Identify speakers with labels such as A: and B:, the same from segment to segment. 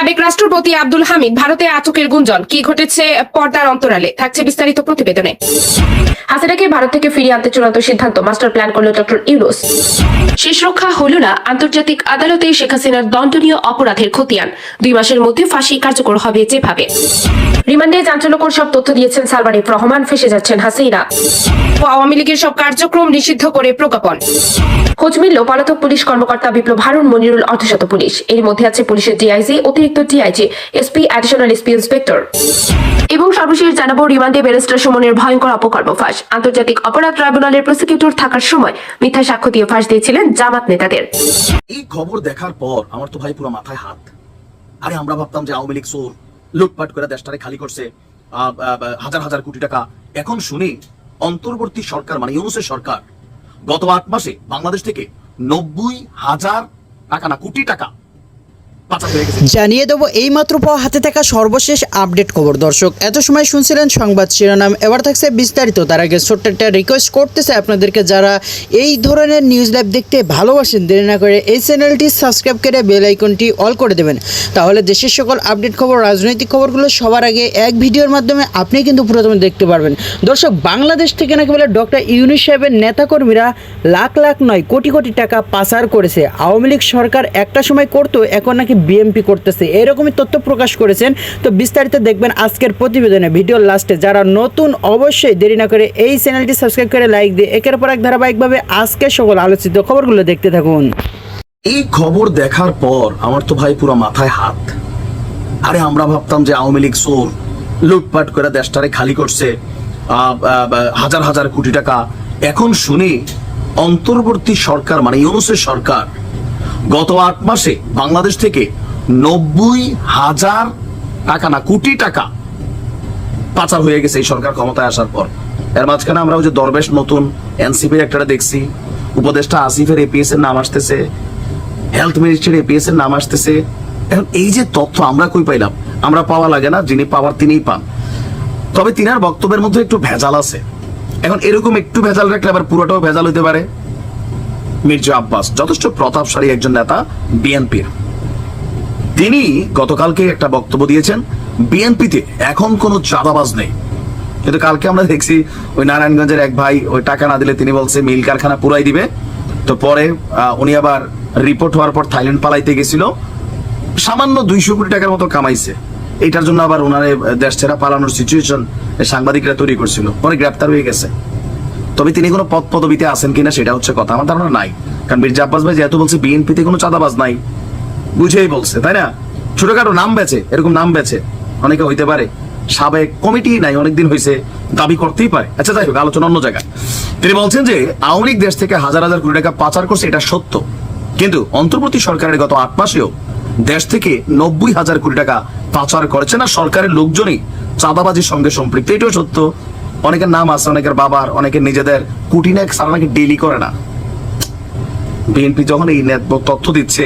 A: সাবেক রাষ্ট্রপতি আব্দুল হামিদ ভারতে আটকের গুঞ্জন, কি ঘটেছে পর্দার অন্তরালে? থাকছে বিস্তারিত প্রতিবেদনে। হাসিনাকে ভারত থেকে ফিরিয়ে আনতে চূড়ান্ত সিদ্ধান্ত, মাস্টার প্ল্যান করল ডক্টর ইউনুস। শেষ রক্ষা হল না আন্তর্জাতিক আদালতে শেখ হাসিনার দণ্ডনীয় অপরাধের খতিয়ান। দুই মাসের মধ্যে ফাঁসি কার্যকর হবে যেভাবে। রিমান্ডে চাঞ্চল্যকর সব তথ্য দিয়েছেন সালমানিক রহমান, ফেসে যাচ্ছেন হাসিনা। আওয়ামী লীগের সব কার্যক্রম নিষিদ্ধ করে প্রজ্ঞাপন। খোঁজ মিলল পলাতক পুলিশ কর্মকর্তা বিপ্লব হারুন, মনিরুল অর্ধশত পুলিশ। এর মধ্যে আছে পুলিশের ডিআইজি, অতিরিক্ত DIG SP additional SP inspector এবং সর্বশেষ জানাব, রিমান্ডে ব্যারিস্টার সুমনের ভয়ঙ্কর অপকর্ম ফাঁস। আন্তর্জাতিক অপরাধ ট্রাইব্যুনালের প্রসিকিউটর থাকার সময় মিথ্যা সাক্ষ্য দিয়ে ফাঁস দিয়েছিলেন জামাত নেতাদের।
B: এই খবর দেখার পর আমার তো ভাই পুরো মাথায় হাত। আরে আমরা ভাবতাম যে আওয়ামী লীগ চোর লুটপাট করে দেশটারে খালি করছে হাজার হাজার কোটি টাকা। এখন শুনি, অন্তর্বর্তী সরকার মানে ইউনুসের সরকার গত আট মাসে বাংলাদেশ থেকে নব্বই হাজার টাকা না, কোটি টাকা
C: জানিয়ে দেবো এইমাত্র পাওয়া হাতে থাকা সর্বশেষ আপডেট খবর। দর্শক, এত সময় শুনছিলেন সংবাদ শিরোনাম, এবার থাকছে বিস্তারিত। তার আগে ছোট্ট একটা রিকোয়েস্ট করতেছে আপনাদেরকে, যারা এই ধরনের নিউজ লাইভ দেখতে ভালোবাসেন, দেরি না করে এই চ্যানেলটি সাবস্ক্রাইব করে বেল আইকনটি অল করে দেবেন। তাহলে দেশের সকল আপডেট খবর, রাজনৈতিক খবরগুলো সবার আগে এক ভিডিওর মাধ্যমে আপনি কিন্তু প্রথমে দেখতে পারবেন। দর্শক, বাংলাদেশ থেকে নাকি বলে ডক্টর ইউনুস সাহেবের নেতাকর্মীরা লাখ লাখ নয়, কোটি কোটি টাকা পাচার করেছে। আওয়ামী লীগ সরকার একটা সময় করতো, এখন নাকি বিএমপি করতেছে, এরকমই তথ্য প্রকাশ করেছেন। তো বিস্তারিত দেখবেন আজকের প্রতিবেদনে। ভিডিওর লাস্টে, যারা নতুন, অবশ্যই দেরি না করে এই চ্যানেলটি সাবস্ক্রাইব করে লাইক দিয়ে একের পর এক ধারাবাহিকভাবে আজকের সকল আলোচিত খবরগুলো দেখতে থাকুন।
B: এই খবর দেখার পর আমার তো ভাই পুরো মাথায় হাত। আরে আমরা ভাবতাম যে আওয়ামী লীগ সোর লুটপাট করে দেশটারে খালি করছে হাজার হাজার কোটি টাকা। এখন শুনি, অন্তর্বর্তী সরকার মানে ইউনুসের সরকার গত আট মাসে বাংলাদেশ থেকে নব্বই হাজার টাকা না, কোটি টাকা পাচার হয়ে গেছে এই সরকার ক্ষমতায় আসার পর। এর মাঝখানে আমরা ওই যে দরবেশ নতুন এনসিপি একটা দেখছি। উপদেষ্টা আসিফের এপিএস এর নাম আসতেছে হেলথ মিনিস্ট্রির এপিএস এর নাম আসতেছে। এখন এই যে তথ্য আমরা কই পাইলাম? আমরা পাওয়া লাগে না, যিনি পাওয়ার তিনিই পান। তবে তিনার বক্তব্যের মধ্যে একটু ভেজাল আছে। এখন এরকম একটু ভেজাল রাখলে আবার পুরোটাও ভেজাল হইতে পারে। মির্জা আব্বাস, যথেষ্ট প্রতাপশালী একজন নেতা বিএনপির। তিনি গতকালকে একটা বক্তব্য দিয়েছেন, বিএনপিতে এখন কোনো চাঁদাবাজ নেই। কিন্তু কালকে আমরা দেখছি ওই নারায়ণগঞ্জের এক ভাই ওই টাকা না দিলে তিনি বলছে, মিল কারখানা পুরাই দিবে। তো পরে উনি আবার রিপোর্ট হওয়ার পর থাইল্যান্ড পালাইতে গেছিল। সামান্য দুইশো কোটি টাকার মতো কামাইছে। এটার জন্য আবার ওনারে দেশ ছেড়া পালানোর সিচুয়েশন সাংবাদিকরা তৈরি করছিল। পরে গ্রেপ্তার হয়ে গেছে। তবে তিনি কোনো পদ পদবিতে আছেন কিনা সেটা হচ্ছে কথা। আমার ধারণা নাই। কারণ মির্জা আব্বাস ভাই যেহেতু বলছে, বিএনপিতে কোনো চাঁদাবাজ নাই। বুঝেই বলছে, তাই না? ছোটখাটো নাম বেচে এরকম নাম বেচে অনেকে হইতে পারে, সাবেক কমিটি নাই, অনেকদিন হয়েছে দাবি করতেই পারে। আচ্ছা যাই হোক, আলোচনা অন্য জায়গায়। তিনি বলছেন যে, আওয়ামী দেশ থেকে হাজার হাজার কোটি টাকা পাচার করছে, এটা সত্য। কিন্তু অন্তর্বর্তী সরকারের গত আট মাসেও দেশ থেকে নব্বই হাজার কোটি টাকা পাচার করেছে না, সরকারের লোকজনই চাঁদাবাজির সঙ্গে সম্পৃক্ত। এটাও সত্য। অনেকের নাম আছে, অনেকের বাবার, অনেকের নিজেদের। কোটি না সারা নাকি ডেলি করে না। বিএনপি যখন এই তথ্য দিচ্ছে,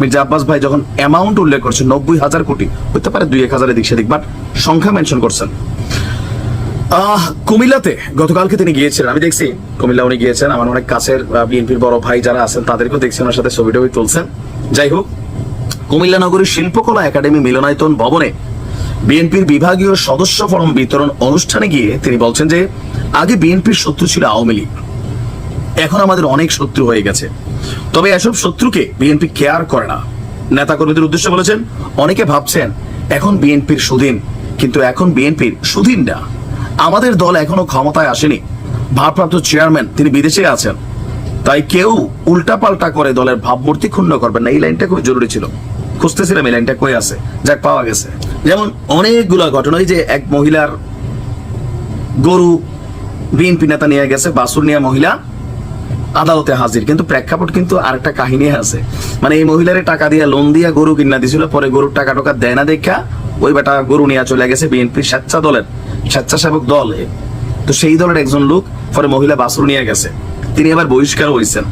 B: মির্জা আব্বাস ভাই যখন অ্যামাউন্ট উল্লেখ করছে, নব্বই হাজার কোটি পারে দুই, এক হাজারের দিক সেদিক বাট সংখ্যা মেনশন করছেন। কুমিল্লাতে গতকালকে তিনি গিয়েছিলেন। আমি দেখছি, কুমিল্লা উনি গিয়েছেন, আমার অনেক কাছের বিএনপির বড় ভাই যারা আছেন, তাদেরকেও দেখছি, ওনার সাথে ছবি টবি তুলছেন। যাই হোক, কুমিল্লা নগরীর শিল্পকলা একাডেমি মিলনায়তন ভবনে বিএনপির বিভাগীয় সদস্য ফরম বিতরণ অনুষ্ঠানে গিয়ে তিনি বলছেন যে, আগে বিএনপির শত্রু ছিল আওয়ামী লীগ। এখন আমাদের অনেক শত্রু হয়ে গেছে। তবে এসব শত্রুকে বিএনপি কেয়ার করে না। নেতা কর্মীদের উদ্দেশ্যে বলেছেন, অনেকে ভাবছেন, এখন বিএনপির সুদিন, কিন্তু এখন বিএনপির সুদিন না। আমাদের দল এখনও ক্ষমতায় আসেনি। ভারপ্রাপ্ত চেয়ারম্যান, তিনি বিদেশে আছেন। তাই কেউ উল্টাপাল্টা করে দলের ভাবমূর্তি ক্ষুণ্ণ করবেন না। এই লাইনটা খুব জরুরি ছিল। খুঁজতেছিলাম এই লাইনটা কই আছে? যাক, পাওয়া গেছে। যেমন অনেকগুলো ঘটনা যে এক মহিলার গরু বিএনপি নেতা নিয়ে গেছে বাসুর নিয়ে মহিলা আদালতে হাজির। কিন্তু প্রেক্ষাপট কিন্তু আরেকটা কাহিনী আছে। মানে এই মহিলারে টাকা দিয়ে লোন দিয়ে গরু কিনা দিছিল, পরে গরুর টাকা টাকা দেয় না দেখা, ওই বেটা গরু নিয়ে চলে গেছে বিএনপির স্বেচ্ছা দলের স্বেচ্ছাসেবক দল। তো সেই দলের একজন লোক, পরে মহিলা বাসুর নিয়ে গেছে। তিনি আবার বহিষ্কার হয়েছেন।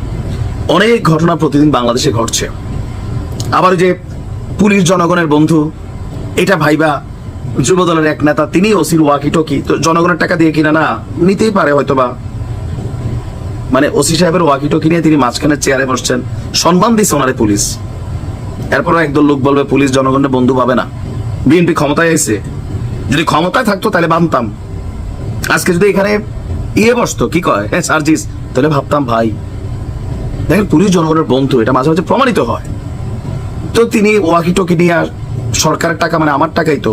B: অনেক ঘটনা প্রতিদিন বাংলাদেশে ঘটছে। আবার যে পুলিশ জনগণের বন্ধু। এটা ভাইবা যুব দলের এক নেতা তিনি ওসির ওয়াকি টকি তো জনগণের টাকা দিয়ে কিনা না, নিতেই পারে হয়তোবা। মানে ওসি সাহেবের ওয়াকি টকি নিয়ে তিনি মাঝখানে চেয়ারে বসছেন। সম্মান দিচ্ছে ওনারে পুলিশ। এরপর একদল লোক বলবে, পুলিশ জনগণের বন্ধু পাবে না। বিএনপি ক্ষমতায় এসে যদি ক্ষমতায় থাকতো তাহলে বানতাম। আজকে যদি এখানে ইয়ে বসতো, কি কয়? হ্যাঁ সার্জিস। তাহলে ভাবতাম, ভাই, দেখেন পুলিশ জনগণের বন্ধু, এটা মাঝে মাঝে প্রমাণিত হয়। তো তিনি ওয়াকি টকি নিয়ে সরকারের টাকা মানে আমার টাকাই তো।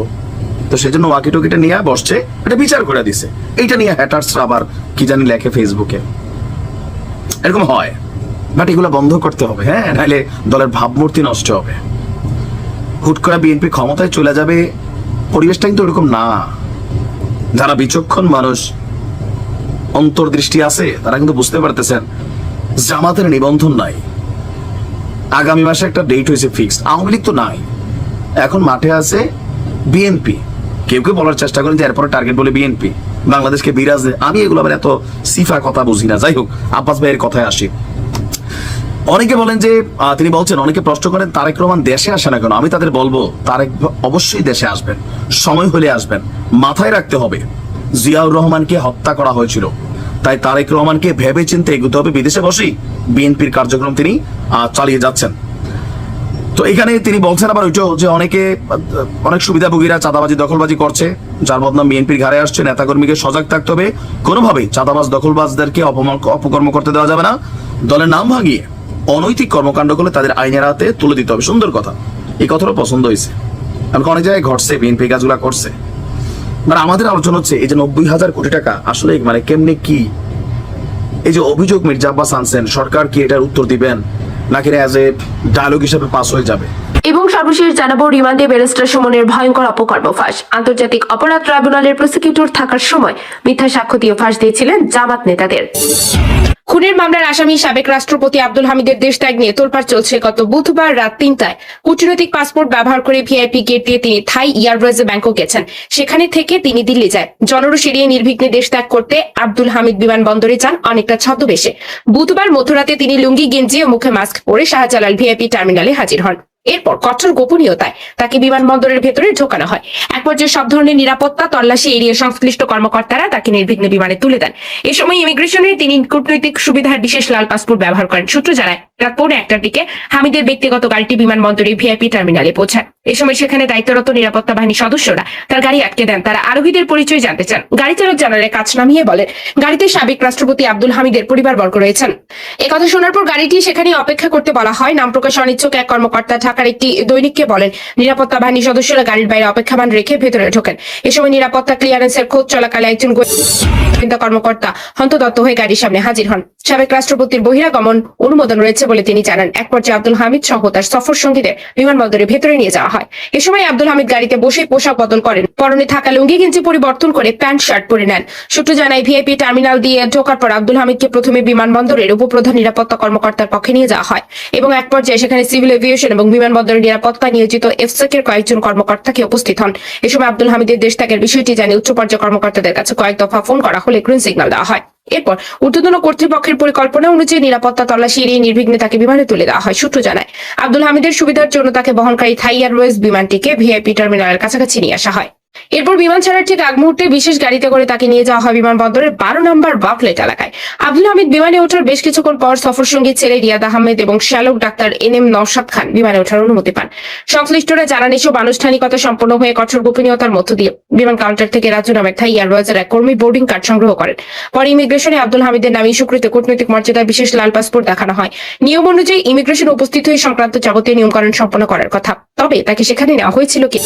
B: তো সেজন্য ওয়াকি টকিটা নিয়ে বসছে, এটা বিচার করে দিছে। এইটা নিয়ে হ্যাটার্সরা আবার কি জানি লেখে ফেসবুকে এরকম হয়। বাট এগুলো বন্ধ করতে হবে হ্যাঁ? নাহলে দলের ভাবমূর্তি নষ্ট হবে। হুট করে বিএনপি ক্ষমতায় চলে যাবে পরিবেশটা কিন্তু ওরকম না। যারা বিচক্ষণ মানুষ, অন্তর্দৃষ্টি আছে, তারা কিন্তু বুঝতে পারতেছেন, জামাতের নিবন্ধন নাই। আগামী মাসে একটা ডেট হয়েছে ফিক্সড আওয়ামী লীগ তো নাই। এখন মাঠে আছে বিএনপি কেউ কেউ বলার চেষ্টা করেন যে এরপরে টার্গেট বলে বিএনপি বাংলাদেশকে বিরাজ। আমি এগুলো আবার এত সিফা কথা বুঝি না। যাই হোক, আব্বাস ভাইয়ের কথায় আসি। অনেকে বলেন যে তিনি বলছেন, অনেকে প্রশ্ন করেন, তারেক রহমান দেশে আসে না কেন? আমি তাদের বলব, তারেক অবশ্যই দেশে আসবেন। সময় হলে আসবেন। মাথায় রাখতে হবে। জিয়াউর রহমানকে হত্যা করা হয়েছিল। তাই তারেক রহমানকে ভেবে চিন্তে এগোতে হবে বিদেশে বসেই বিএনপির কার্যক্রম তিনি চালিয়ে যাচ্ছেন। তো এখানে তিনি বলছেন আবার ওইটাও যে অনেকে, অনেক সুবিধাভোগীরা চাঁদাবাজি, দখলবাজি করছে, যার বদনাম বিএনপির ঘাড়ে আসছে, নেতাকর্মীকে সজাগ থাকতে হবে। কোনোভাবেই চাঁদাবাজ, দখলবাজদেরকে অপকর্ম করতে দেওয়া যাবে না। দলের নাম ভাঙিয়ে অনৈতিক কর্মকাণ্ড করলে তাদের আইনের হাতে তুলে দিতে হবে। সুন্দর কথা। এই কথাটা পছন্দ হয়েছে। আমাকে অনেক জায়গায় ঘটছে, বিএনপি কাজগুলা করছে। মানে আমাদের আলোচনা হচ্ছে এই যে নব্বই হাজার কোটি টাকা, আসলে মানে কেমনে কি? এই যে অভিযোগ মির্জা আব্বাস আনছেন, সরকার কি এটার উত্তর দিবেন? নাকি অ্যাজ এ ডায়লগ হিসেবে পাস হয়ে যাবে?
A: এবং সর্বশেষ জানাব, রিমান্ডে ব্যারিস্টার সুমনের ভয়ঙ্কর অপকর্ম ফাঁস আন্তর্জাতিক অপরাধ ট্রাইব্যুনালের প্রসিকিউটর থাকার সময় মিথ্যা সাক্ষ্য দিয়ে ফাঁস দিয়েছিলেন জামাত নেতাদের। খুনের মামলার আসামি সাবেক রাষ্ট্রপতি আব্দুল হামিদের দেশ ত্যাগ নিয়ে তোলপাড় চলছে। গত বুধবার রাত তিনটায় কূটনৈতিক পাসপোর্ট ব্যবহার করে ভিআইপি গেট দিয়ে তিনি থাই এয়ারওয়েজে ব্যাংকক গেছেন। সেখানে থেকে তিনি দিল্লি যায়। জনরস এড়িয়ে নির্বিঘ্নে দেশ ত্যাগ করতে আব্দুল হামিদ বিমানবন্দরে যান অনেকটা ছদ্মবেশে। বুধবার মধ্যরাতে তিনি লুঙ্গি গেঞ্জি ও মুখে মাস্ক পরে শাহজালাল ভিআইপি টার্মিনালে হাজির হন। এরপর কঠোর গোপনীয়তায় তাকে বিমানবন্দরের ভেতরে ঢোকানো হয়। এক পর্যায়ে সব ধরনের নিরাপত্তা, তল্লাশি এড়িয়ে সংশ্লিষ্ট কর্মকর্তারা তাকে নির্বিঘ্নে বিমানে তুলে দেন। এ সময় ইমিগ্রেশনে তিনি কূটনৈতিক সুবিধার বিশেষ লাল পাসপোর্ট ব্যবহার করেন। সূত্র জানায় পৌনে একটার দিকে হামিদের ব্যক্তিগত গাড়িটি বিমানবন্দরে ভিআইপি টার্মিনালে পৌঁছায়। এ সময় সেখানে দায়িত্বরত নিরাপত্তা বাহিনীর সদস্যরা তার গাড়ি আটকে দেন। তারা আরোহীদের পরিচয় জানতে চান। গাড়ি চালক জানালে কাজ নামিয়ে বলে, গাড়িতে সাবেক রাষ্ট্রপতি আব্দুল হামিদের পরিবারবর্গ রয়েছেন। একথা শোনার পর গাড়িটি সেখানে অপেক্ষা করতে বলা হয়। নাম প্রকাশ অনিচ্ছুক এক কর্মকর্তা ঢাকার একটি দৈনিককে বলেন, নিরাপত্তা বাহিনীর সদস্যরা গাড়ির বাইরে অপেক্ষামান রেখে ভেতরে ঢোকেন। এ সময় নিরাপত্তা ক্লিয়ারেন্সের খোঁজ চলাকালে একজন গোয়েন্দা কর্মকর্তা হন্তদত্ত হয়ে গাড়ির সামনে হাজির হন। সাবেক রাষ্ট্রপতির বহিরাগমন অনুমোদন রয়েছে বলে তিনি জানান, এক পর্যায়ে আব্দুল হামিদ সহ তার সফর সঙ্গীদের বিমানবন্দরে ভেতরে নিয়ে যাওয়া হয়। এ সময় আব্দুল হামিদ গাড়িতে বসে পোশাক বদল করেন। পরনে থাকা লুঙ্গি গেঞ্জি পরিবর্তন করে প্যান্ট, শার্ট পরে নেন। সূত্র জানায়, ভিআইপি টার্মিনাল দিয়ে ঢোকার পর আব্দুল হামিদকে প্রথমে বিমানবন্দরের উপপ্রধান নিরাপত্তা কর্মকর্তার পক্ষে নিয়ে যাওয়া হয় এবং এক পর্যায়ে সেখানে সিভিল এভিয়েশন এবং বিমানবন্দরের নিরাপত্তা নিয়োজিত এফসেকের কয়েকজন কর্মকর্তাকে উপস্থিত হন। এ সময় আব্দুল হামিদের দেশ ত্যাগের বিষয়টি জানিয়ে উচ্চ পর্যায়ে কর্মকর্তাদের কাছে কয়েক দফা ফোন করা হলে গ্রিন সিগন্যাল দেওয়া হয়। এরপর ঊর্ধ্বতন কর্তৃপক্ষের পরিকল্পনা অনুযায়ী নিরাপত্তা তল্লাশি এড়িয়ে নির্বিঘ্নে তাকে বিমানে তুলে দেওয়া হয়, সূত্র জানায়। আব্দুল হামিদের সুবিধার জন্য তাকে বহনকারী থাই এয়ারওয়েজ বিমানটিকে ভিআইপি টার্মিনালের কাছাকাছি নিয়ে আসা হয়। এরপর বিমান ছাড়ার ঠিক আগ মুহূর্তে বিশেষ গাড়িতে করে তাকে নিয়ে যাওয়া হয় বিমানবন্দরের বারো নম্বর বাকলেট এলাকায়। আব্দুল হামিদ বিমানে ওঠার বেশ কিছুক্ষণ পর সফর সঙ্গী ছেলে রিয়াদ আহমেদ এবং শ্যালক ডাক্তার এন এম নওশাদ খান বিমানে ওঠার অনুমতি পান। সংশ্লিষ্টরা জানান, এসব আনুষ্ঠানিকতা সম্পন্ন হয়ে কঠোর গোপনীয়তার মধ্য দিয়ে বিমান কাউন্টার থেকে রাজু নামের থাই এয়ারওয়েজের এক কর্মী বোর্ডিং কার্ড সংগ্রহ করেন। পরে ইমিগ্রেশনে আব্দুল হামিদের নামে স্বীকৃত কূটনৈতিক মর্যাদার বিশেষ লাল পাসপোর্ট দেখানো হয়। নিয়ম অনুযায়ী ইমিগ্রেশন উপস্থিত হয়ে সংক্রান্ত যাবতীয় নিয়মকানুন সম্পন্ন করার কথা। তবে তাকে সেখানে নেওয়া হয়েছিল কি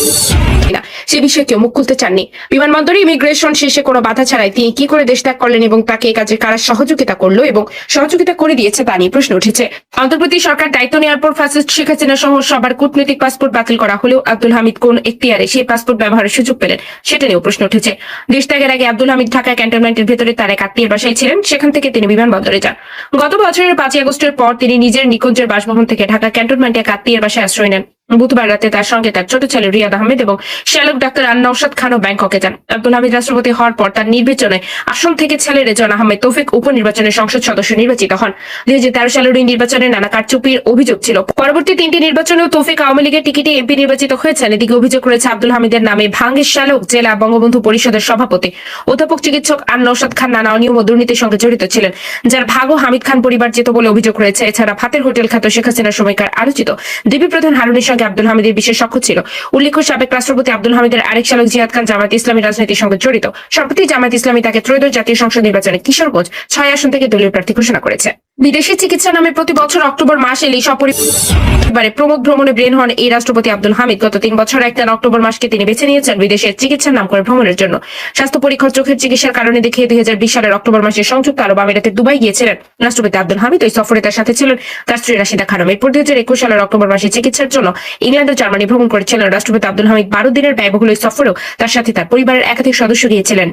A: না? সে বিষয়ে কেউ মুখ খুলতে চাননি। বিমানবন্দরে ইমিগ্রেশন শেষে কোনো বাধা ছাড়াই তিনি কি করে দেশ ত্যাগ করলেন এবং তাকে এই কাজে কারা সহযোগিতা করল এবং সহযোগিতা করে দিয়েছে তা নিয়ে প্রশ্ন উঠেছে। অন্তর্বর্তী সরকার দায়িত্ব নেওয়ার পর ফাসিস্ট শেখ হাসিনা সহ সবার কূটনৈতিক পাসপোর্ট বাতিল করা হলেও আব্দুল হামিদ কোন এখতিয়ারে সেই পাসপোর্ট ব্যবহারের সুযোগ পেলেন, সেটা নিয়েও প্রশ্ন উঠেছে। দেশ ত্যাগের আগে আব্দুল হামিদ ঢাকা ক্যান্টনমেন্টের ভেতরে তার এক আত্মীয়ের বাসায় ছিলেন, সেখান থেকে তিনি বিমানবন্দরে যান। গত বছরের পাঁচই আগস্টের পর তিনি নিজের নিকুঞ্জের বাসভবন থেকে ঢাকা ক্যান্টনমেন্টে এক আত্মীয়ের বাসায় আশ্রয় নেন। বুধবার রাতে তার সঙ্গে তার ছোট ছেলে রিয়াদ আহমেদ এবং শ্যালক ডাক্তার আন্নাউসাদ খানও ব্যাংককে যান। আব্দুল হামিদ রাষ্ট্রপতি হওয়ার পর তার নির্বাচনে আসন থেকে ছেলে রেজন আহমেদ তৌফিক উপনির্বাচনে সংসদ সদস্য নির্বাচিত হন। দুই হাজার তেরো সালের ওই নির্বাচনে নানা কারচুপির অভিযোগ ছিল। পরবর্তী তিনটি নির্বাচনেও তৌফিক আওয়ামী লীগের টিকিটে এমপি নির্বাচিত হয়েছেন। এদিকে অভিযোগ রয়েছে আব্দুল হামিদের নামে ভাঙ্গের শ্যালক, জেলা বঙ্গবন্ধু পরিষদের সভাপতি। অধ্যাপক চিকিৎসক আর নৌসাদ খান নানা অনিয়ম ও দুর্নীতির সঙ্গে জড়িত ছিলেন, যার ভাগও হামিদ খান পরিবার যেত বলে অভিযোগ রয়েছে। এছাড়া ভাতের হোটেল খ্যাত শেখ হাসিনার সময়কার আলোচিত। ডিবি প্রধান হারুনের সঙ্গে আব্দুল হামিদের বিশেষ সখ্য ছিল। উল্লেখ্য, সাবেক রাষ্ট্রপতি আব্দুল হামিদের আরেক শালক জিয়াদ খান জামাত ইসলামী রাজনীতির সঙ্গে জড়িত। সম্প্রতি জামাত ইসলামী তাকে ত্রয়োদশ জাতীয় সংসদ নির্বাচনে কিশোরগঞ্জ ছয় আসন থেকে দলীয় প্রার্থী ঘোষণা করেছে। বিদেশি চিকিৎসা নামে প্রতি বছর অক্টোবর মাস এলেই সপরিবারে প্রমোদ ভ্রমণে ব্রেন হন এই রাষ্ট্রপতি আব্দুল হামিদ। গত তিন বছর একটা অক্টোবর মাসকে তিনি বেছে নিয়েছেন বিদেশের চিকিৎসার নাম করে ভ্রমণের জন্য। স্বাস্থ্য পরীক্ষা ও চোখের চিকিৎসার কারণে দেখিয়ে দুই হাজার বিশ সালের অক্টোবর মাসে সংযুক্ত আরব আমিরাতে দুবাই গিয়েছিলেন। রাষ্ট্রপতি আব্দুল হামিদ ওই সফরে তার সাথে ছিলেন তার স্ত্রী রাশিদা খানম। এরপর দুই হাজার একুশ সালের অক্টোবর মাসে চিকিৎসার জন্য ইংল্যান্ড ও জার্মানি ভ্রমণ করেছিলেন। রাষ্ট্রপতি আব্দুল হামিদ বারো দিনের ব্যয়বহুল ওই সফরেও তার সাথে তার পরিবারের একাধিক সদস্য গিয়েছিলেন।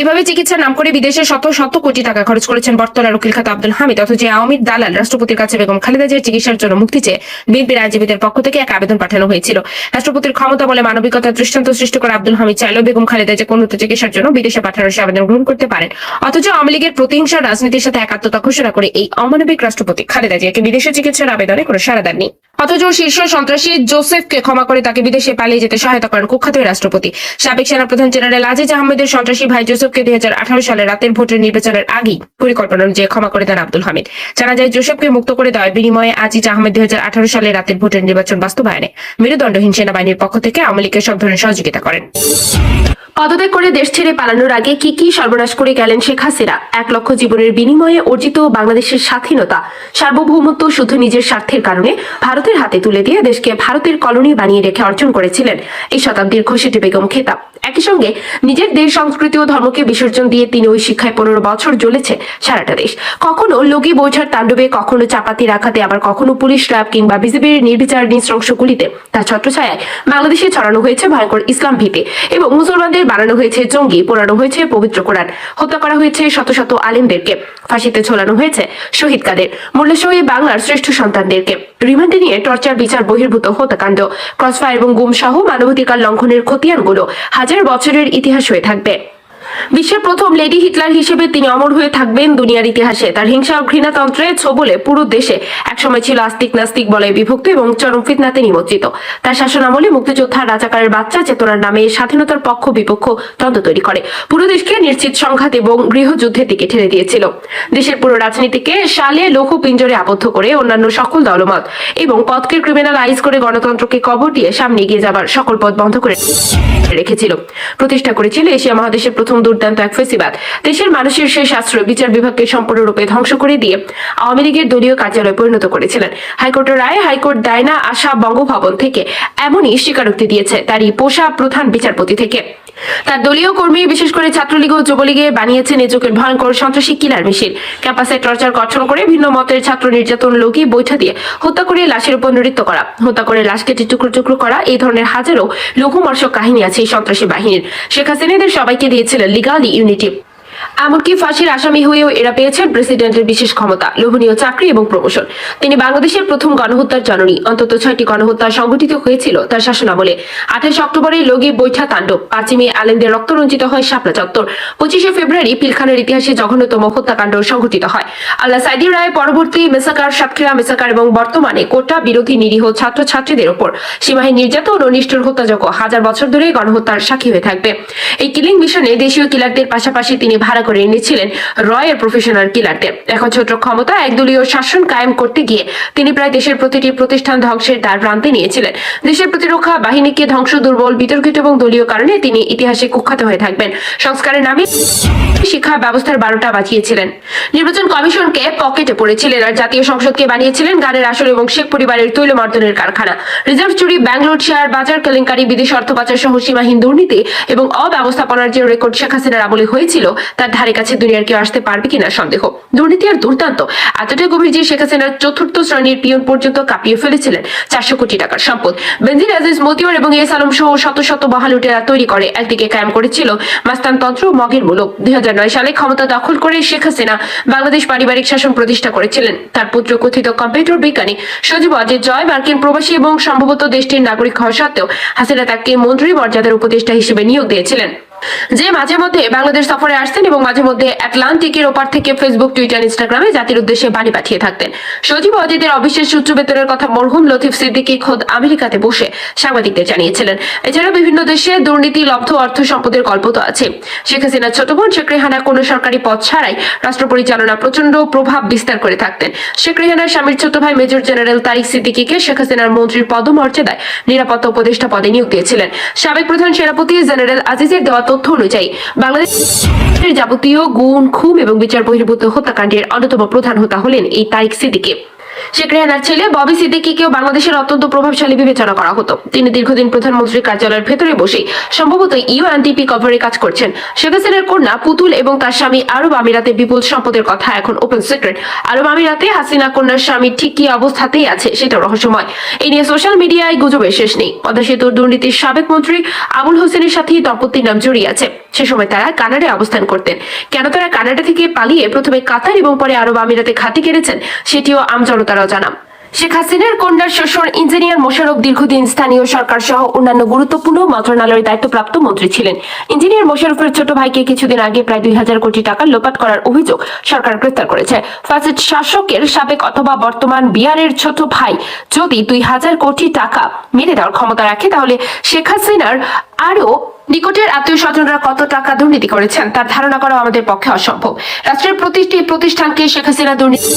A: এভাবে চিকিৎসার নাম করে বিদেশে শত শত কোটি টাকা খরচ করেছেন বর্তমানের উকিল খাত আব্দুল হামিদ, অথচ আওয়ামী দালাল রাষ্ট্রপতির কাছে বেগম খালেদা জিয়ার চিকিৎসার জন্য মুক্তি চেয়ে বিএনপির আইনজীবীদের পক্ষ থেকে এক আবেদন পাঠানো হয়েছিল। রাষ্ট্রপতির ক্ষমতা বলে মানবিকতার দৃষ্টান্ত সৃষ্টি করে আব্দুল হামিদ চাইলেও বেগম খালেদা যে উন্নত চিকিৎসার জন্য বিদেশে পাঠানোর আবেদন গ্রহণ করতে পারেন। অথচ আওয়ামী লীগের প্রতিহিংসার রাজনীতির সাথে একাত্মতা ঘোষণা করে এই অমানবিক রাষ্ট্রপতি খালেদা জিয়াকে বিদেশে চিকিৎসার আবেদনে কোনো সাড়া দেননি। অথচ শীর্ষ সন্ত্রাসী জোসেফকে ক্ষমা করে তাকে বিদেশে পালিয়ে যেতে সহায়তা করেন কুখ্যাত রাষ্ট্রপতি। সাবেক সেনাপ্রধান জেনারেল আজিজ আহমেদের সন্ত্রাসী ভাই জোসেফকে দুই হাজার আঠারো সালে রাতের ভোটের নির্বাচনের আগেই পরিকল্পনা অনুযায়ী ক্ষমা করে দেন আব্দুল হামিদ। জানা যায়, জোসেফকে মুক্ত করে দেওয়ার বিনিময়ে আজিজ আহমেদ দুই হাজার আঠারো সালে রাতের ভোটের নির্বাচন বাস্তবায়নে মেরুদণ্ডহীন সেনাবাহিনীর পক্ষ থেকে আওয়ামী সব ধরনের সহযোগিতা করেন। পদত্যাগ করে দেশ ছেড়ে পালানোর আগে কি কি সর্বনাশ করে গেলেন শেখ হাসিনা? এক লক্ষ জীবনের বিনিময়ে অর্জিত বাংলাদেশের স্বাধীনতা, সার্বভৌমত্ব শুধু নিজের স্বার্থের কারণে ভারতের হাতে তুলে দিয়ে দেশকে ভারতের কলোনি বানিয়ে রেখে অর্জন করেছিলেন এই শতাব্দীর খুশিটি বেগম খেতাব। একই সঙ্গে নিজের দেশ, সংস্কৃতি ও ধর্মকে বিসর্জন দিয়ে তিনি ওই শিক্ষায় পনেরো বছর জ্বলেছে সারাটা দেশ। কখনো লগি বৈঠার তাণ্ডবে, কখনো চাপাতি রাখাতে, আবার কখনো পুলিশ র্যাব কিংবা বিজেপির নির্বিচার নৃশংসগুলিতে। তার ছত্রছায়ায় বাংলাদেশে ছড়ানো হয়েছে ভয়ঙ্কর ইসলাম ভীতি এবং মুসলমানদের বানানো হয়েছে জঙ্গি, পোড়ানো হয়েছে পবিত্র কোরআন। হত্যা করা হয়েছে শত শত আলিমদেরকে। ফাঁসিতে ঝোলানো হয়েছে শহীদ কাদের। মূল্যসহ বাংলার শ্রেষ্ঠ সন্তানদেরকে। রিমান্ডে নিয়ে টর্চার, বিচার, বহির্ভূত হত্যাকাণ্ড, ক্রসফায়ার এবং গুম সহ মানবাধিকার লঙ্ঘনের খতিয়ানগুলো হাজার বছরের ইতিহাস হয়ে থাকবে। বিশ্বের প্রথম লেডি হিটলার হিসেবে তিনি অমর হয়ে থাকবেন দুনিয়ার ইতিহাসে। তার হিংসা ও ঘৃণাতন্ত্রে ছোবলে পুরো দেশে একসময় ছিল আস্তিক নাস্তিক বলে বিভক্ত এবং চরম ফিতনাতে নিমজ্জিত। তার শাসন আমলে মুক্তিযোদ্ধা রাজাকারের বাচ্চা চেতনার নামে স্বাধীনতার পক্ষ বিপক্ষ দ্বন্দ্ব তৈরি করে। পুরো দেশকে নিশ্চিত সংঘাত এবং গৃহযুদ্ধের দিকে ঠেলে দিয়েছিল। দেশের পুরো রাজনীতিকে সালে লৌহ পিঞ্জরে আবদ্ধ করে অন্যান্য সকল দলমত এবং পথকে ক্রিমিনালাইজ করে গণতন্ত্রকে কবর দিয়ে সামনে এগিয়ে যাবার সকল পথ বন্ধ করে রেখেছিল। প্রতিষ্ঠা করেছিল এশিয়া মহাদেশের প্রথম দুর্দান্ত এক ফেসিবাদ। দেশের মানুষের সেই শাস্ত্র বিচার বিভাগকে সম্পূর্ণরূপে ধ্বংস করে দিয়ে আওয়ামী লীগের দলীয় কার্যালয়ে পরিণত করেছিলেন। হাইকোর্টের রায়ে হাইকোর্ট দেয় না আশা বঙ্গভবন থেকে এমনই স্বীকারোক্তি দিয়েছে তারই পোষা প্রধান বিচারপতি থেকে। তার দলীয় কর্মী, বিশেষ করে ছাত্রলীগ ও যুবলীগে বানিয়েছে নিজেকের ভয়ঙ্কর সন্ত্রাসী কিলার মিছিল ক্যাম্পাসে টর্চার গঠন করে ভিন্ন মতের ছাত্র নির্যাতন লোকই বৈঠা দিয়ে হত্যা করে লাশের উপর নৃত্য করা। হত্যা করে লাশ কেটে টুকরো টুকরো করা, এই ধরনের হাজারো লঘুমর্ষক কাহিনী আছে এই সন্ত্রাসী বাহিনীর। শেখ হাসিনা এদের সবাইকে দিয়েছিলেন legally united এমনকি ফাঁসির আসামি হয়েও এরা পেয়েছেন প্রেসিডেন্টের বিশেষ ক্ষমতা, লোভনীয় চাকরি এবং প্রমোশন। তিনি বাংলাদেশের প্রথম গণহত্যার জননী, অন্তত ছয়টি গণহত্যা সংঘটিত হয়েছিল তার শাসনামলে। আঠাশ অক্টোবরে লগি বৈঠা তাণ্ডব, পাঁচই মে আলেনদের রক্তরঞ্জিত হয় শাপলা চত্বর। পঁচিশে ফেব্রুয়ারি পিলখানের ইতিহাসে জঘন্যতম হত্যাকাণ্ড সংঘটিত হয়। আল্লাহ সাইদি রায় পরবর্তী মেসাকার, সাতক্ষীরা মেসাকার এবং বর্তমানে কোটা বিরোধী নিরীহ ছাত্রছাত্রীদের ওপর সীমাহীন নির্যাতন ও নিষ্ঠুর হত্যাযোগ্য হাজার বছর ধরে গণহত্যার সাক্ষী হয়ে থাকবে। এই কিলিং মিশনে দেশীয় কিলারদের পাশাপাশি তিনি ভাড়া করে এনেছিলেন রয়ের প্রফেশনাল কিলারদের এখন ছোট ক্ষমতা একদলীয় শাসন কায়েম করতে গিয়ে তিনি প্রায় দেশের প্রতিটি প্রতিষ্ঠান ধ্বংসের দ্বার প্রান্তে নিয়েছিলেন। দেশের প্রতিরক্ষা বাহিনীকে ধ্বংস, দুর্বল, বিতর্কিত এবং দলীয় কারণে তিনি ইতিহাসে কুখ্যাত হয়ে থাকবেন। সংস্কারের নামে শিক্ষা ব্যবস্থার বারোটা বাজিয়েছিলেন। নির্বাচন কমিশনকে পকেটে পড়েছিলেন আর জাতীয় সংসদকে বানিয়েছিলেন গানের আসর এবং শেখ পরিবারের তৈলমর্দনের কারখানা। রিজার্ভ চুরি, ব্যাঙ্গালোর শেয়ার বাজার, কেলেঙ্কারি, বিদেশ অর্থ পাচার সহ সীমাহীন দুর্নীতি এবং অব্যবস্থাপনার যে রেকর্ড শেখ হাসিনার আমলে হয়েছিল, তা ধারে কাছে দুনিয়ার কেউ আসতে পারবে কিনা সন্দেহ। দুর্নীতি আর দুর্দান্ত। এতটাই গভীর যে শেখ হাসিনার চতুর্থ শ্রেণির পিয়ন পর্যন্ত কাঁপিয়ে ফেলেছিলেন চারশো কোটি টাকার সম্পদ। বেনজির আজিজ মতিওর এবং এস আলম সহ শত শত বাহালুটেরা তৈরি করে একদিকে কায়েম করেছিল মাস্তানতন্ত্র ও মগের মূলক। দুই হাজার নয় সালে ক্ষমতা দখল করে শেখ হাসিনা বাংলাদেশ পারিবারিক শাসন প্রতিষ্ঠা করেছিলেন। তার পুত্র কথিত কম্পিউটার বিজ্ঞানী সজীব অজিত জয় মার্কিন প্রবাসী এবং সম্ভবত দেশটির নাগরিক হওয়া সত্ত্বেও হাসিনা তাকে মন্ত্রী মর্যাদার উপদেষ্টা হিসেবে নিয়োগ দিয়েছিলেন। যে মাঝে মধ্যে বাংলাদেশ সফরে আসতেন এবং মাঝে মধ্যে আটলান্টিকের ওপার থেকে ফেসবুক, টুইটার, ইনস্টাগ্রামে জাতির উদ্দেশ্যে বাণী পাঠিয়ে থাকতেন। সজীব অজিতের অবিশ্বাস উচ্চ বেতনের কথা মরহুম লতিফ সিদ্দিকী খোদ আমেরিকাতে বসে সাংবাদিকদের জানিয়েছিলেন। এছাড়া বিভিন্ন দেশে দুর্নীতি, লব্ধ অর্থ সম্পদের গল্প তো আছে। শেখ হাসিনার ছোট বোন শেখ রেহানা কোনো সরকারি পদ ছাড়াই রাষ্ট্র পরিচালনা প্রচণ্ড প্রভাব বিস্তার করে থাকতেন। শেখ রেহানার স্বামীর ছোট ভাই মেজর জেনারেল তারিক সিদ্দিকীকে শেখ হাসিনার মন্ত্রীর পদমর্যাদায় নিরাপত্তা উপদেষ্টা পদে নিয়োগ দিয়েছিলেন। সাবেক প্রধান সেনাপতি জেনারেল আজিজের দেওয়া তথ্য অনুযায়ী বাংলাদেশের যাবতীয় গুণ খুব এবং বিচার বহির্ভূত হত্যাকাণ্ডের অন্যতম প্রধান হোতা হলেন এই তারিক সিদ্দিকী। শেখ রেহানার ছেলে ববি সিদ্দিকীকেও বাংলাদেশের অত্যন্ত প্রভাবশালী বিবেচনা করা হতো। তিনি দীর্ঘদিন প্রধানমন্ত্রীর কার্যালয়ের ভেতরে বসে সম্ভবত ইউএনডিপি কভারে কাজ করছেন। শেখ হাসিনার কন্যা পুতুল এবং তার স্বামী আরব আমিরাতে বিপুল সম্পদের কথা এখন ওপেন সিক্রেট আরব আমিরাতে হাসিনা কন্যার স্বামী ঠিক কি অবস্থাতেই আছে সেটা রহস্যময়। এই নিয়ে সোশ্যাল মিডিয়ায় গুজবের শেষ নেই। পদ্মা সেতুর দুর্নীতির সাবেক মন্ত্রী আবুল হোসেনের সাথেই দম্পতির নাম জড়িয়ে আছে। সে সময় তারা কানাডায় অবস্থান করতেন। কেন তারা কানাডা থেকে পালিয়ে প্রথমে কাতার এবং পরে আরব আমিরাতে ঘাঁটি কেড়েছেন, সেটিও আমজনতারাও জানাম শেখ হাসিনার কন্যার শ্বশুর, ইঞ্জিনিয়ার, মোশারফ দীর্ঘদিন স্থানীয় সরকার সহ অন্যান্য গুরুত্বপূর্ণ মন্ত্রণালয়ের দায়িত্বপ্রাপ্ত মন্ত্রী ছিলেন। ইঞ্জিনিয়ার মোশারফের ছোট ভাইকে কিছুদিন আগে প্রায় দুই হাজার কোটি টাকা লোপাট করার অভিযোগ সরকার গ্রেফতার করেছে। ফাসিদ শাসকের সাবেক অথবা বর্তমান বিহারের ছোট ভাই যদি দুই হাজার কোটি টাকা মেরে দেওয়ার ক্ষমতা রাখে, তাহলে শেখ হাসিনার আরও নিকটের আত্মীয় স্বজনরা কত টাকা দুর্নীতি করেছেন, তার ধারণা করা আমাদের পক্ষে অসম্ভব। রাষ্ট্রের প্রতিটি প্রতিষ্ঠানকে শেখ হাসিনা দুর্নীতি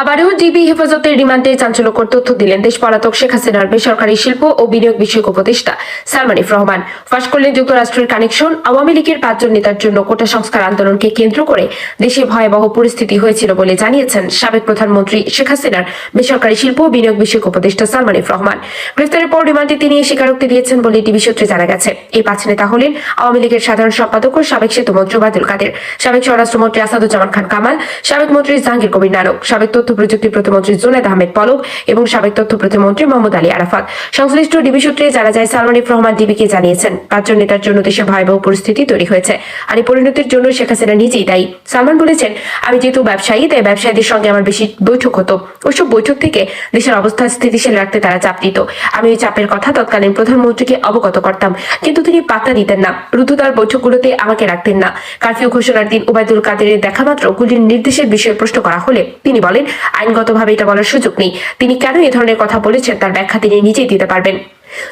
A: আবারও ডিবি হেফাজতের রিমান্ডে চাঞ্চল্যকর তথ্য দিলেন দেশ পলাতক শেখ হাসিনার বেসরকারি শিল্প ও বিনিয়োগ বিষয়ক উপদেষ্টা সালমান ইফ রহমান। ফাঁস করলেন যুক্তরাষ্ট্রের কানেকশন, আওয়ামী লীগের পাঁচজন নেতার জন্য কোটা সংস্কার আন্দোলনকে কেন্দ্র করে দেশে ভয়াবহ পরিস্থিতি হয়েছিল বলে জানিয়েছেন সাবেক প্রধানমন্ত্রী শেখ হাসিনার বেসরকারি শিল্প ও বিনিয়োগ বিষয়ক উপদেষ্টা সালমান ইফ রহমান। গ্রেফতারের পর রিমান্ডে তিনি স্বীকারোক্তি দিয়েছেন বলে টিভি সূত্রে জানা গেছে। এই পাঁচ নেতা হলেন আওয়ামী লীগের সাধারণ সম্পাদক ও সাবেক সেতুমন্ত্রী বাদুল কাদের, সাবেক স্বরাষ্ট্রমন্ত্রী আসাদুজ্জামান খান কামাল, সাবেক মন্ত্রী জাহাঙ্গীর কবির নানক, সাবেক তথ্য প্রযুক্তি প্রতিমন্ত্রী জুনায়দ আহমেদ পলক এবং সাবেক তথ্য প্রতিমন্ত্রী মোহাম্মদ আলী আরাফাত। সংশ্লিষ্ট ডিবি সূত্রে জানা যায়, সালমান রহমান ডিবিকে জানিয়েছেন, পাঁচজন নেতার জন্য দেশে ভয়াবহ পরিস্থিতি তৈরি হয়েছে আর এই পরিণতির জন্য শেখ হাসিনা নিজেই দায়ী। সালমান বলেছেন, আমি যেহেতু ব্যবসায়ী, তাই ব্যবসায়ীদের সঙ্গে আমার বেশি বৈঠক হতো। ওইসব বৈঠক থেকে দেশের অবস্থা স্থিতিশীল রাখতে তারা চাপ দিত। আমি ওই চাপের কথা তৎকালীন প্রধানমন্ত্রীকে অবগত করতাম। কিন্তু তিনি পাত্তা দিতেন না। রুদ্ধদার বৈঠকগুলোতে আমাকে রাখতেন না। কারফিউ ঘোষণার দিন ওবায়দুল কাদেরের দেখা মাত্র গুলির নির্দেশের বিষয়ে প্রশ্ন করা হলে তিনি বলেন, আইনগতভাবে এটা বলার সুযোগ নেই। তিনি কেন এ ধরনের কথা বলেছেন তার ব্যাখ্যা তিনি নিজেই দিতে পারবেন।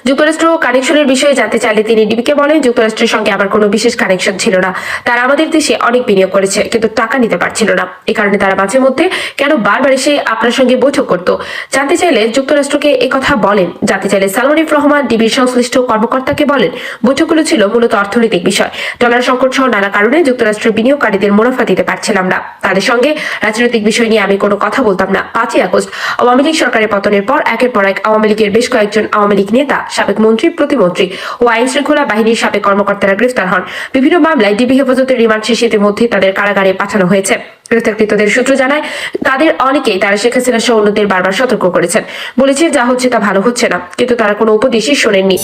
A: যুক্তরাষ্ট্র কানেকশনের বিষয়ে জানতে চাইলে তিনি ডিবিকে বলেন, যুক্তরাষ্ট্রের সঙ্গে আমার কোনো বিশেষ কানেকশন ছিল না। তারা আমাদের দেশে অনেক বিনিয়োগ করেছে, কিন্তু টাকা নিতে পারছিল না। এ কারণে তারা মাঝে মধ্যে কেন বারবার এসে আপনার সঙ্গে বৈঠক করত? জানতে চাইলে যুক্তরাষ্ট্রকে কথা বলেন। জানতে চাইলে সালমান ইফ রহমান, ডিবির সংশ্লিষ্ট কর্মকর্তাকে বলেন, বৈঠকগুলো ছিল মূলত অর্থনৈতিক বিষয়। ডলার সংকট সহ নানা কারণে যুক্তরাষ্ট্রের বিনিয়োগকারীদের মুনাফা দিতে পারছিলাম না। তাদের সঙ্গে রাজনৈতিক বিষয় নিয়ে আমি কোনো কথা বলতাম না। পাঁচই আগস্ট, আওয়ামী লীগ সরকারের পতনের পর, একের পর এক আওয়ামী লীগের বেশ কয়েকজন আওয়ামী লীগ নেতা সাবেক মন্ত্রী, প্রতিমন্ত্রী ও আইন শৃঙ্খলা বাহিনীর সাবেক কর্মকর্তারা গ্রেফতার হন। বিভিন্ন মামলায় ডিবি হেফাজতের রিমান্ড শেষে ইতিমধ্যে তাদের কারাগারে পাঠানো হয়েছে। গ্রেফতারকৃতদের সূত্র জানায়, তাদের অনেকেই তারা শেখ হাসিনা সহ অন্যদের বারবার সতর্ক করেছেন। বলেছেন, যা হচ্ছে তা ভালো হচ্ছে না, কিন্তু তারা কোনো উপদেশই শোনেননি।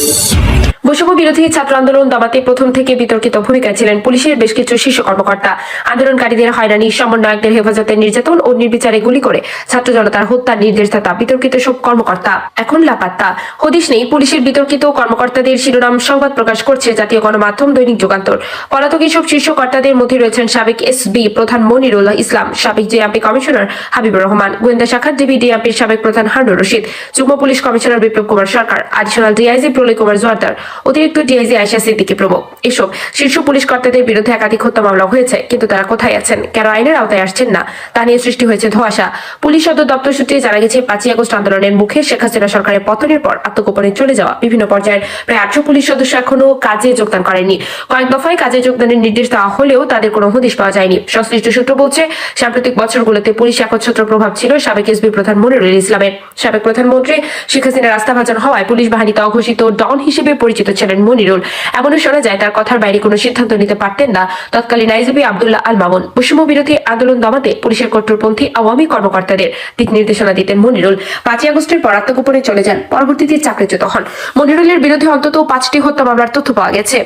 A: বৈষম্য বিরোধী ছাত্র আন্দোলন দমাতে প্রথম থেকে বিতর্কিত ভূমিকায় ছিলেন পুলিশের বেশ কিছু শীর্ষ কর্মকর্তা। আন্দোলনকারীদের হয়রানি, সমন্বয়কদের হেফাজতের নির্যাতন ও নির্বিচারে গুলি করে ছাত্র জনতার হত্যার নির্দেশদাতা বিতর্কিত সব কর্মকর্তা। এখন লাপাত্তা। হদিশ নেই, পুলিশের বিতর্কিত কর্মকর্তাদের শিরোনাম সংবাদ প্রকাশ করছে জাতীয় গণমাধ্যম দৈনিক যুগান্তর। পলাতক এইসব শীর্ষ কর্তাদের মধ্যে রয়েছেন সাবেক এসবি প্রধান মনিরুল ইসলাম, সাবেক জেএমপি কমিশনার হাবিবুর রহমান, গোয়েন্দা শাখার ডিবি ডিএমপির সাবেক প্রধান হারুন রশিদ, যুগ্ম police commissioner Biplab Kumar Sarkar additional DIG Prolay Kumar Joardar, অতিরিক্ত ডিআইজি আয়সা সিদ্দিকী প্রমুখ। এসব শীর্ষ পুলিশ কর্তাদের বিরুদ্ধে একাধিক হত্যা মামলা হয়েছে, কিন্তু তারা কোথায় আছেন? কেন আইনের আওতায় আসছেন না? তা নিয়ে সৃষ্টি হয়েছে ধোয়াশা। পুলিশ সদর দপ্তর সূত্রে জানা গেছে, পাঁচই আগস্ট আন্দোলনের মুখে শেখ হাসিনা সরকারের পতনের পর আত্মগোপনে চলে যাওয়া বিভিন্ন পর্যায়ের প্রায় আটশো পুলিশ সদস্য এখনও কাজে যোগদান করেনি কয়েক দফায় কাজে যোগদানের নির্দেশ দেওয়া হলেও তাদের কোনো হদিশ পাওয়া যায়নি। সংশ্লিষ্ট সূত্র বলছে হচ্ছে সাম্প্রতিক বছরগুলোতে পুলিশ একচ্ছত্র প্রভাব ছিল। সাবেক এসবি প্রধান মনিরুল ইসলামের সাবেক প্রধানমন্ত্রী শেখ হাসিনার আস্থাভাজন হওয়ায় পুলিশ বাহিনীতে অঘোষিত ডন হিসেবে পরিচিত ছিলেন মনিরুল। এমনও শোনা যায়, তার কথার বাইরে কোনো সিদ্ধান্ত নিতে পারতেন না তৎকালীন আইজিপি আব্দুল্লাহ আল মামুন। বৈষম্য বিরোধী আন্দোলন দমাতে পুলিশের কট্টরপন্থী আওয়ামী কর্মকর্তাদের দিক নির্দেশনা দিতেন মনিরুল। পাঁচই আগস্টের পর আত্মগোপনে চলে যান। পরবর্তীতে চাকরিচ্যুত হন। মনিরুলের বিরুদ্ধে অন্তত পাঁচটি হত্যা মামলার তথ্য পাওয়া গেছে।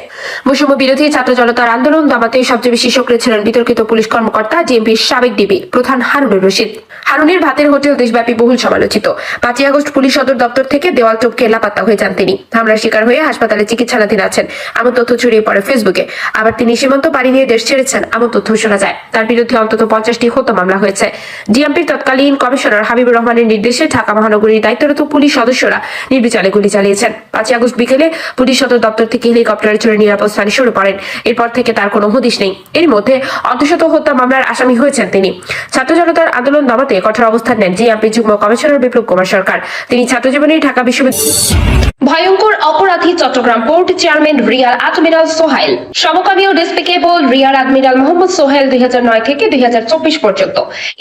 A: বৈষম্য বিরোধী ছাত্র জনতার আন্দোলন দমাতে সবচেয়ে বেশি সক্রিয় ছিলেন বিতর্কিত পুলিশ কর্মকর্তা জেএমপির সাবেক ডিবি প্রধান হারুনুর রশিদ। হারুনের ভাতের হোটেল দেশব্যাপী বহুল সমালোচিত। পাঁচই আগস্ট পুলিশ সদর দপ্তর থেকে দেওয়াল টপকে লাপাত্তা হয়ে যান তিনি। হামলার শিকার হয়ে হাসপাতালে চিকিৎসাধীন আছেন। এমন তথ্য ছড়িয়ে পড়ে ফেসবুকে। আবার তিনি সীমান্ত পাড়ি দিয়ে দেশ ছেড়েছেন, এমন তথ্য শোনা যায়। তার বিরুদ্ধে অন্তত পঞ্চাশটি হত্যা মামলা হয়েছে। ডিএমপির তৎকালীন কমিশনার হাবিবুর রহমানের নির্দেশে ঢাকা মহানগরীর দায়িত্বরত পুলিশ সদস্যরা নির্বিচারে গুলি চালিয়েছেন। পাঁচই আগস্ট বিকেলে পুলিশ সদর দপ্তর থেকে হেলিকপ্টারে চড়ে নিরাপদ স্থানে সরে পড়েন। এরপর থেকে তার কোনো হদিশ নেই। এর মধ্যে অন্তঃশত হত্যা মামলার আসামি হয়েছেন তিনি। ছাত্র জনতার আন্দোলন দমাতে কঠোর অবস্থান নেন জিএমপি যুগ্ম কমিশনার বিপ্লব কুমার সরকার। তিনি ছাত্র জীবনে ঢাকা বিশ্ববিদ্যালয় ভয়ঙ্কর অপরাধী Chattogram port chairman rear admiral Sohail. সমকামী ও ডিসপিকেবল রিয়ার আডমিরাল মোহাম্মদ সোহেল দুই থেকে দুই পর্যন্ত।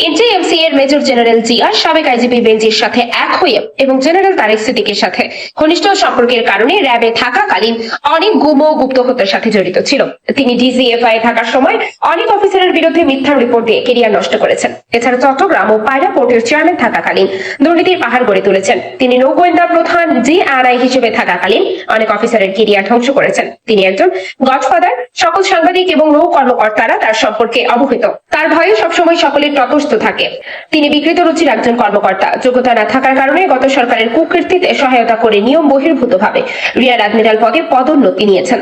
A: এনজেএমসি এর মেজর জেনারেল জিয়ার সাবেক আইজিপি বেঞ্জির সাথে এক হয়ে এবং জেনারেল তারেক সিদ্দিকের সাথে। ঘনিষ্ঠ সম্পর্কের কারণে র্যাবে থাকাকালীন অনেক গুম ও গুপ্ত হত্যার সাথে জড়িত ছিল। তিনি ডিজিএফআই থাকার সময় অনেক অফিসারের বিরুদ্ধে মিথ্যা রিপোর্ট দিয়ে কেরিয়ার নষ্ট করেছেন। এছাড়া চট্টগ্রাম ও পায়রা পোর্টের চেয়ারম্যান থাকাকালীন দুর্নীতির পাহাড় গড়ে তুলেছেন। তিনি নৌগোয়েন্দা প্রধান জি আর আই হিসেবে থাকাকালীন অনেক অফিসারের কেরিয়ার ধ্বংস করেছেন। তিনি একজন গডফাদার, সকল সাংবাদিক এবং নৌ কর্মকর্তারা তার সম্পর্কে অবহিত। তার ভয়ে সবসময় সকলের তটস্থ থাকে। তিনি বিকৃত রুচির একজন কর্মকর্তা। যোগ্যতা না থাকার কারণে গত সরকারের কুকীর্তিতে সহায়তা করে নিয়ম বহির্ভূতভাবে রিয়ার অ্যাডমিরাল পদে পদোন্নতি নিয়েছেন।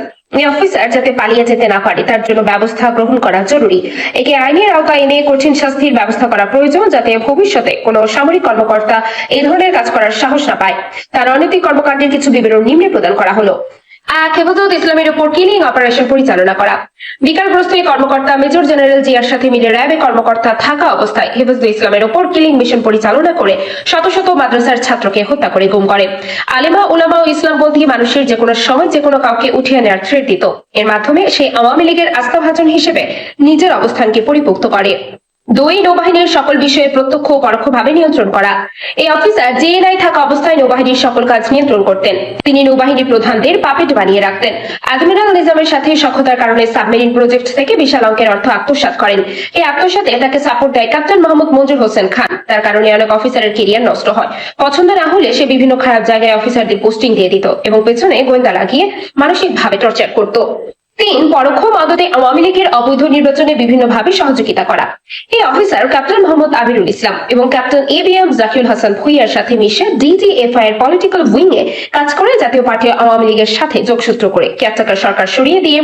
A: অফিসার যাতে পালিয়ে যেতে না পারে, তার জন্য ব্যবস্থা গ্রহণ করা জরুরি। একে আইনের আওতায় এনে কঠিন শাস্তির ব্যবস্থা করা প্রয়োজন, যাতে ভবিষ্যতে কোনো সামরিক কর্মকর্তা এই ধরনের কাজ করার সাহস না পায়। তার অনৈতিক কর্মকাণ্ডের কিছু বিবরণ নিম্নে প্রদান করা হলো। এক হেফাজত ইসলামের উপর কিলিং অপারেশন পরিচালনা করা। বিকারগ্রস্ত এই কর্মকর্তা মেজর জেনারেল জিয়ার সাথে মিলে র্যাবে কর্মকর্তা থাকা অবস্থায় হেফাজত ইসলামের উপর কিলিং মিশন পরিচালনা করে শত শত মাদ্রাসার ছাত্রকে হত্যা করে গুম করে। আলেমা, উলামা ও ইসলাম ইসলামপন্থী মানুষের যে কোনো সময় যে কোনো কাউকে উঠিয়ে নেওয়ার থ্রেট দিত। এর মাধ্যমে সে আওয়ামী লীগের আস্থাভাজন হিসেবে নিজের অবস্থানকে পরিপুক্ত করে। দুই নৌবাহিনীর সকল বিষয়ে প্রত্যক্ষ ও পরোক্ষভাবে নিয়ন্ত্রণ করা। এই অফিসার জেএনআই থাকা অবস্থায় নৌবাহিনীর সকল কাজ নিয়ন্ত্রণ করতেন। তিনি নৌবাহিনী প্রধানদের পাপেট বানিয়ে রাখতেন। অ্যাডমিরাল নিজামের সাথে সক্ষতার কারণে সাবমেরিন প্রজেক্ট থেকে বিশাল অঙ্কের অর্থ আত্মসাৎ করেন। এই আত্মসাতে তাকে সাপোর্ট দেয় ক্যাপ্টেন মোহাম্মদ মঞ্জুর হোসেন খান। তার কারণে অনেক অফিসারের কেরিয়ার নষ্ট হয়। পছন্দ না হলে সে বিভিন্ন খারাপ জায়গায় অফিসারদের পোস্টিং দিয়ে দিত এবং পেছনে গোয়েন্দা লাগিয়ে মানসিকভাবে টর্চার করত। তিন পরোক্ষ মদতে আওয়ামী লীগের অবৈধ নির্বাচনে বিভিন্নভাবে সহযোগিতা করা। এই অফিসার, ক্যাপ্টেন মোহাম্মদ আবিরুল ইসলাম এবং captain A B M Zakiul Hasan ভুইয়ার সাথে মিশে ডিজিএফআই এর পলিটিক্যাল উইং এ কাজ করে জাতীয় পার্টি আওয়ামী লীগের সাথে যোগসূত্র করে। ক্যাপ্টাকার সরকার সরিয়ে দিয়ে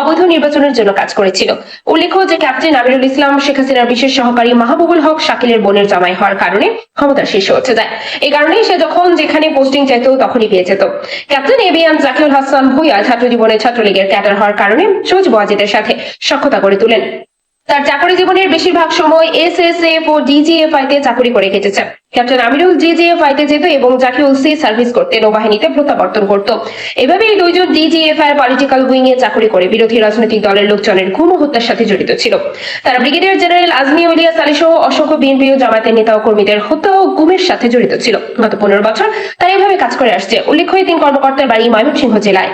A: অবৈধ নির্বাচনের জন্য কাজ করেছিল। উল্লেখ্য যে ক্যাপ্টেন আমিরুল ইসলাম, শেখ হাসিনার বিশেষ সহকারী মাহবুবুল হক, শাকিলের বোনের জামাই হওয়ার কারণে ক্ষমতার শীর্ষে হচ্ছে যায় এই কারণেই সে যখন যেখানে পোস্টিং চাইত, তখনই পেয়ে যেত। Captain A B M Zakiul Hasan Bhuiyan ছাত্র জীবনে ছাত্রলীগের ক্যাডার হওয়ার কারণে সোজ বয়াজিদের সাথে সক্ষতা করে তোলেন। তার চাকরি জীবনের বেশিরভাগ সময় S S F O DGFI তে চাকরি করে কেটেছে। ক্যাপ্টেন আমিরুল জিজিএফআই তে যেত এবং জাকিউল সি সার্ভিস করতে নৌবাহিনীতে প্রত্যাবর্তন করত। এভাবে এই দুইজন ডিজিএফআই পলিটিক্যাল উইং এ চাকরি করে বিরোধী রাজনৈতিক দলের লোকজনের গুম হত্যার সাথে জড়িত ছিল। তারা ব্রিগেডিয়ার জেনারেল আজমি উলিয়াস আলী সহ অসংখ্য বিএনপি ও জামাতের নেতা ও কর্মীদের হত্যা ও গুমের সাথে জড়িত ছিল। গত পনেরো বছর তারা এভাবে কাজ করে আসছে। উল্লেখ্য, এই তিন কর্মকর্তার বাড়ি ময়মনসিংহ জেলায়।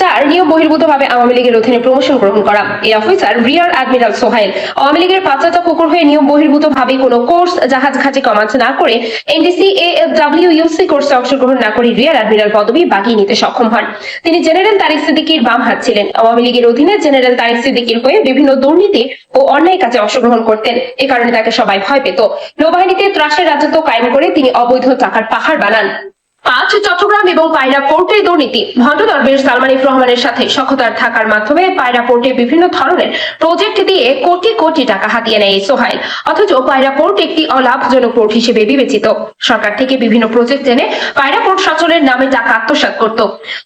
A: চার, নিয়ম বহির্ভূতভাবে আওয়ামী লীগের অধীনে প্রমোশন গ্রহণ করা। এই officer rear admiral Sohail. Awami লীগের পাঁচটা কুকুর হয়ে নিয়ম বহির্ভূত ভাবে কোনো কোর্স জাহাজ ঘাটে কমান্ড না করে এনডিসি এএফডব্লিউ ইউসি কোর্সে অংশগ্রহণ না করে রিয়ার অ্যাডমিরাল পদবি বাগিয়ে নিতে সক্ষম হন। তিনি জেনারেল তারিক সিদ্দিকির বাম হাত ছিলেন। আওয়ামী লীগের অধীনে জেনারেল তারিক সিদ্দিকির হয়ে বিভিন্ন দুর্নীতি ও অন্যায় কাজে অংশগ্রহণ করতেন। এ কারণে তাকে সবাই ভয় পেত। নৌবাহিনীতে ত্রাসের রাজত্ব কায়েম করে তিনি অবৈধ টাকার পাহাড় বানান। পাঁচ চট্টগ্রাম এবং পায়রা পোর্টে দুর্নীতি। ভণ্ড দরবেশ সালমান রহমানের সাথে সক্ষতার থাকার মাধ্যমে পায়রা পোর্টে বিভিন্ন ধরনের প্রজেক্ট দিয়ে কোটি কোটি টাকা হাতিয়ে নেয় সোহাইল। অথচ পায়রা পোর্ট একটি অলাভজনক পোর্ট হিসেবে বিবেচিত। সরকার থেকে বিভিন্ন প্রজেক্ট এনে পায়রা পোর্ট সচলের নামে টাকা আত্মসাৎ করত।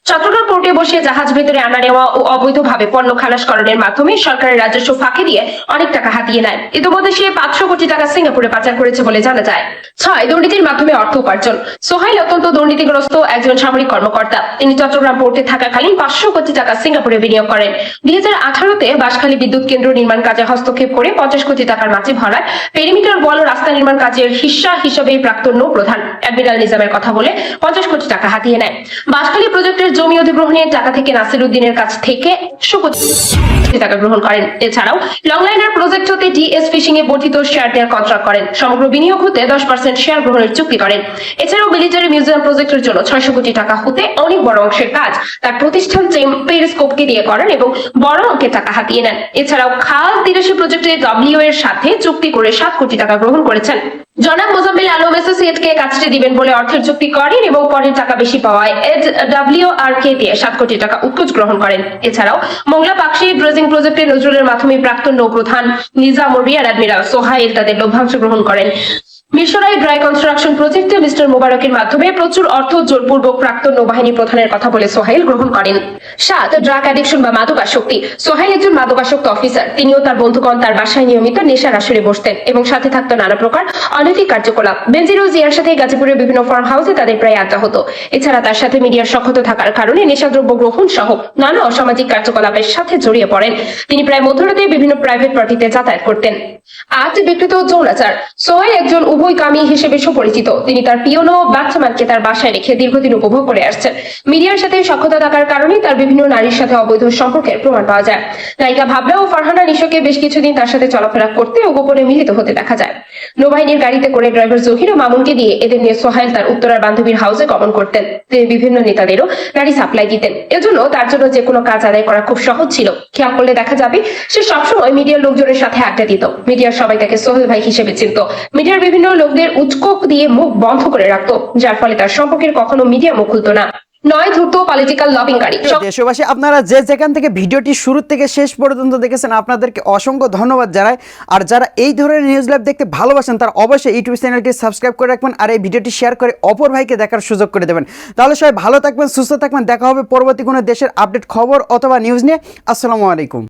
A: চট্টগ্রাম পোর্টে বসে জাহাজ ভেতরে আনা নেওয়া ও অবৈধভাবে পণ্য খালাসকরণের মাধ্যমে সরকারের রাজস্ব ফাঁকি দিয়ে অনেক টাকা হাতিয়ে নেয়। ইতিমধ্যে সে পাঁচশো কোটি টাকা সিঙ্গাপুরে পাচার করেছে বলে জানা যায়। ছয় দুর্নীতির মাধ্যমে অর্থ উপার্জন। সোহাইল অত্যন্ত দুর্নীতিগ্রস্ত একজন সামরিক কর্মকর্তা। তিনি চট্টগ্রাম পোর্টে থাকাকালীন পাঁচশো কোটি টাকা সিঙ্গাপুরে বিনিয়োগ করেন। দুই হাজার আঠারোতে বাঁশখালী বিদ্যুৎ কেন্দ্র নির্মাণ কাজে হস্তক্ষেপ করে পঞ্চাশ কোটি টাকার মাঝে ভরায় পেরিমিটার ওয়াল রাস্তা নির্মাণ কাজের হিস্সা হিসেবে প্রাক্তন নৌ প্রধান অ্যাডমিরাল নিজামের কথা বলে পঞ্চাশ কোটি টাকা হাতিয়ে নেয়। বাঁশখালী প্রজেক্টের জমি অধিগ্রহণের টাকা থেকে নাসির উদ্দিনের কাছ থেকে একশো কোটি টাকা গ্রহণ করেন। এছাড়াও লংলাইনার প্রজেক্ট হতে ডিএস ফিশিং এ বর্ধিত শেয়ার দেওয়ার কন্ট্রাক্ট করেন। সমগ্র বিনিয়োগ হতে দশ পার্সেন্ট শেয়ার গ্রহণের চুক্তি করেন। এছাড়াও মিলিটারি মিউজিয়াম প্রজেক্টের জন্য ছয়শো কোটি টাকা হতে অনেক বড় অংশের কাজ তার প্রতিষ্ঠান পেরিস্কোপকে দিয়ে করেন এবং বড় অঙ্কের টাকা হাতিয়ে নেন। এছাড়াও খাল তিরাশি প্রজেক্টে ডব্লিউ এর সাথে চুক্তি করে সাত কোটি টাকা গ্রহণ করেছেন। জনাব মোজাম্বিল আলম অ্যাসোসিয়েট কে কাজটি দিবেন বলে অর্থের চুক্তি করেন এবং পরের টাকা বেশি পাওয়ায় এড ডাব্লিউ আর কে দিয়ে সাত কোটি টাকা উৎকোচ গ্রহণ করেন। এছাড়াও মোংলা পাকশি ড্রেজিং প্রজেক্টে নজরুলের মাধ্যমে প্রাক্তন নৌপ্রধান নিজামুর রিয়ার অ্যাডমিরাল সোহাইল তাদের লভ্যাংশ গ্রহণ করেন। মিশরাই ড্রাই কনস্ট্রাকশন প্রজেক্টে মিস্টার মোবারকের মাধ্যমে প্রচুর অর্থ জোরপূর্বক প্রাক্তন নৌবাহিনী প্রধানের কথা বলে সোহাইল গ্রহণ করেন। সাত, ড্রাগ অ্যাডিকশন বা মাদকাসক্তি। সোহাইল একজন মাদকাসক্ত অফিসার তিনিও তার বন্ধুগণ তার বাসায় নিয়মিত নেশার আসরে বসতেন এবং সাথে থাকতো নানা প্রকার অনৈতিক কার্যকলাপ। বেনজির ও জিয়ার সাথে গাজীপুরের বিভিন্ন ফার্ম হাউসে তাদের প্রায় আড্ডা হতো। এছাড়া তার সাথে মিডিয়ার সক্ষত থাকার কারণে নেশাদ্রব্য গ্রহণ সহ নানা অসামাজিক কার্যকলাপের সাথে জড়িয়ে পড়েন। তিনি প্রায় মধ্যরাতে বিভিন্ন প্রাইভেট পার্টিতে যাতায়াত করতেন। আট বিকৃত যৌনাচার। সোহাইল একজন উভয়কামী হিসেবে সুপরিচিত। তিনি তার পিয়নো বাচ্চামানকে তার বাসায় রেখে দীর্ঘদিন উপভোগ করে আসছেন। মিডিয়ার সাথে সক্ষতা থাকার কারণে তার বিভিন্ন নারীর সাথে অবৈধ সম্পর্কের প্রমাণ পাওয়া যায়। নায়িকা ভাবনা ও ফারহানা নিশোকে বেশ কিছুদিন তার সাথে চলাফেরা করতে ও গোপনে মিলিত হতে দেখা যায়। নৌবাহিনীর গাড়িতে করে ড্রাইভার জহির ও মামুনকে দিয়ে এদের নিয়ে সোহাইল তার উত্তরার বান্ধবীর হাউসে গমন করতেন। তিনি বিভিন্ন নেতাদেরও গাড়ি সাপ্লাই দিতেন। এজন্য তার জন্য যে কোনো কাজ আদায় করা খুব সহজ ছিল। খেয়াল করলে দেখা যাবে, সে সবসময় মিডিয়ার লোকজনের সাথে আড্ডা দিত। মিডিয়ার সবাই তাকে সোহেল ভাই হিসেবে চিনত। মিডিয়ার বিভিন্ন লোকদের উৎকোক দিয়ে মুখ বন্ধ করে রাখতো যার ফলে তার সম্পর্কের কখনো মিডিয়া মুখ খুলতো না। নয় ধূর্ত পলিটিক্যাল লবিংকারী
C: দেশবাসী আপনারা যে যেখান থেকে ভিডিওটি শুরু থেকে শেষ পর্যন্ত দেখেছেন আপনাদেরকে অসংখ্য ধন্যবাদ জানাই। আর যারা এই ধরনের নিউজ লাইভ দেখতে ভালোবাসেন তারা অবশ্যই ইউটিউব চ্যানেলটি সাবস্ক্রাইব করে রাখবেন আর এই ভিডিওটি শেয়ার করে অপর ভাইকে দেখার সুযোগ করে দেবেন। তাহলে সবাই ভালো থাকবেন সুস্থ থাকবেন। দেখা হবে পরবর্তী কোনো দেশের আপডেট খবর অথবা নিউজ নিয়ে। আসসালামু আলাইকুম।